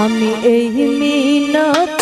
আমি এই মিনত